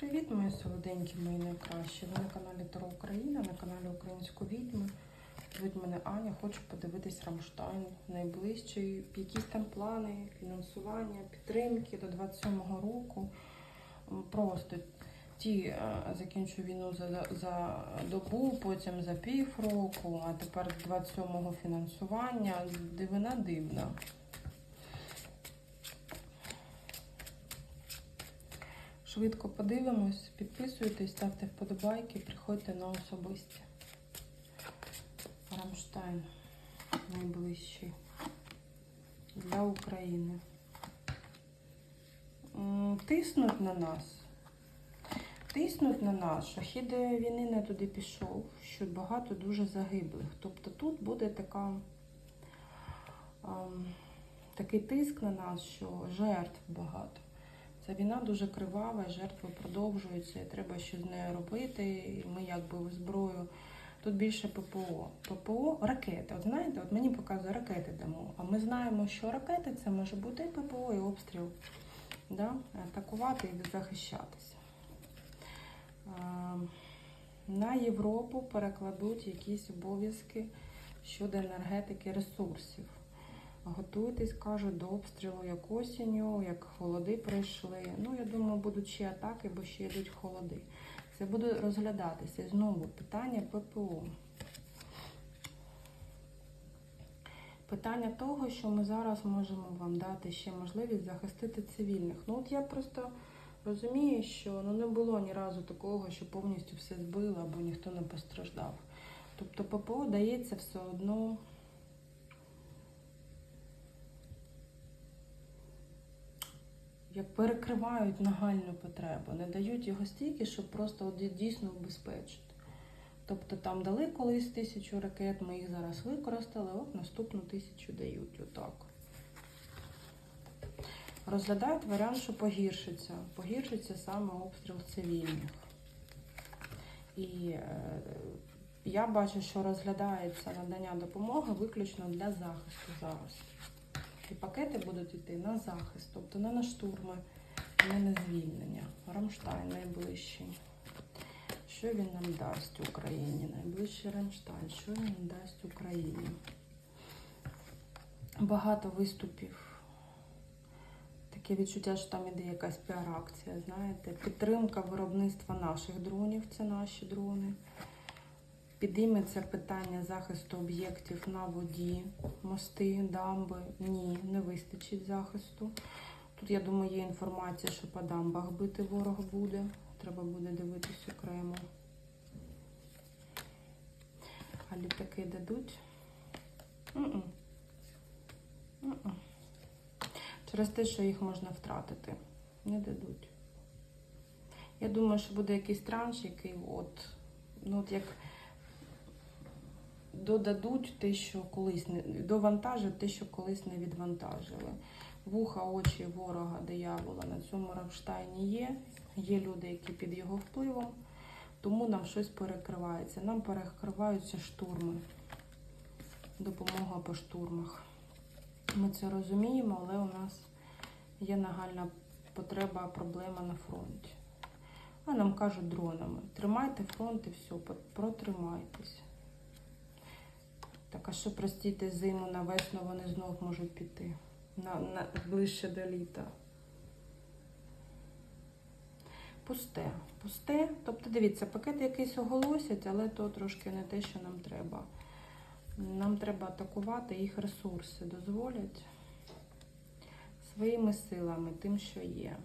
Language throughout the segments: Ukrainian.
Привіт, мої солоденькі, мої найкращі. Ви на каналі Таро Україна, на каналі Української відьми. Звуть мене Аня, хочу подивитись Рамштайн найближчий. Якісь там плани, фінансування, підтримки до 27-го року. Просто ті е, закінчу війну за- за добу, потім за півроку, а тепер 27-го фінансування. Дивина дивна. Швидко подивимось, підписуйтесь, ставте вподобайки, приходьте на особисті. Рамштайн найближчий для України. Тиснуть на нас. Тиснуть на нас, що хід війни не туди пішов, що багато дуже загиблих. Тобто тут буде така, такий тиск на нас, що жертв багато. Ця війна дуже кривава, жертви продовжуються, і треба щось з нею робити. І ми якби зброю. Тут більше ППО. ППО ракети. От знаєте, от мені показує ракети дамо. А ми знаємо, що ракети це може бути і ППО, і обстріл. Да? Атакувати і захищатися. На Європу перекладуть якісь обов'язки щодо енергетики ресурсів. Готуйтесь, кажуть, до обстрілу як осінню, як холоди прийшли. Ну, я думаю, будуть ще атаки, бо ще йдуть холоди. Це буде розглядатися. І знову питання ППО. Питання того, що ми зараз можемо вам дати ще можливість захистити цивільних. Ну, от я просто розумію, що ну, не було ні разу такого, що повністю все збило або ніхто не постраждав. Тобто ППО дається все одно. Як перекривають нагальну потребу, не дають його стільки, щоб просто дійсно убезпечити. Тобто там дали колись тисячу ракет, ми їх зараз використали, от наступну тисячу дають. Отак. Розглядають варіант, що погіршиться. Погіршиться саме обстріл цивільних. І е, я бачу, що розглядається надання допомоги виключно для захисту зараз. І пакети будуть йти на захист, тобто не на штурми, не на звільнення. Рамштайн найближчий. Що він нам дасть Україні? Найближчий Рамштайн. Що він нам дасть Україні? Багато виступів. Таке відчуття, що там іде якась піар-акція, знаєте. Підтримка виробництва наших дронів, це наші дрони. Підійметься питання захисту об'єктів на воді, мости, дамби. Ні, не вистачить захисту. Тут, я думаю, є інформація, що по дамбах бити ворог буде. Треба буде дивитись окремо. А літаки дадуть? М-м. М-м. Через те, що їх можна втратити. Не дадуть. Я думаю, що буде якийсь транш, який от, ну от як додадуть те, що колись не довантажать те, що колись не відвантажили. Вуха, очі ворога, диявола на цьому Рамштайні є. Є люди, які під його впливом, тому нам щось перекривається. Нам перекриваються штурми, допомога по штурмах. Ми це розуміємо, але у нас є нагальна потреба, проблема на фронті. А нам кажуть дронами: тримайте фронт і все, протримайтесь. А що, простіть, зиму на весну вони знов можуть піти на, на, ближче до літа. Пусте, пусте. Тобто, дивіться, пакет якийсь оголосять, але то трошки не те, що нам треба. Нам треба атакувати їх ресурси, дозволять своїми силами, тим, що є.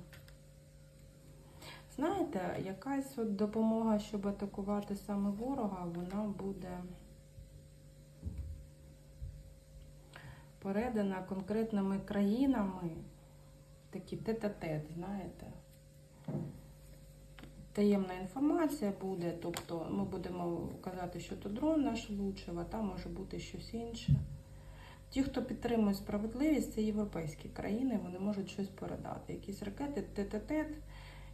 Знаєте, якась от допомога, щоб атакувати саме ворога, вона буде. Передана конкретними країнами, такі тет-а-тет, знаєте. Таємна інформація буде, тобто ми будемо казати, що то дрон наш влучив, а там може бути щось інше. Ті, хто підтримує справедливість, це європейські країни, вони можуть щось передати. Якісь ракети, тет-а-тет,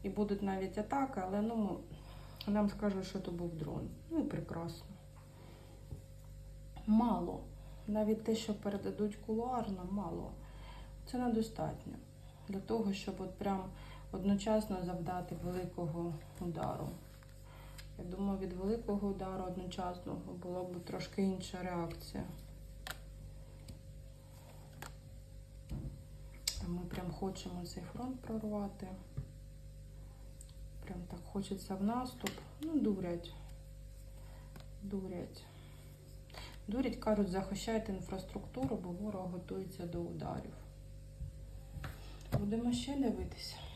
і будуть навіть атаки, але ну, нам скажуть, що то був дрон. Ну і прекрасно. Мало. Навіть те, що передадуть кулуарно, мало. Це недостатньо. Для того, щоб от прям одночасно завдати великого удару. Я думаю, від великого удару одночасного була б трошки інша реакція. Ми прям хочемо цей фронт прорвати. Прям так хочеться в наступ. Ну, дурять. Дурять. Дурять, кажуть, захищайте інфраструктуру, бо ворог готується до ударів. Будемо ще дивитися.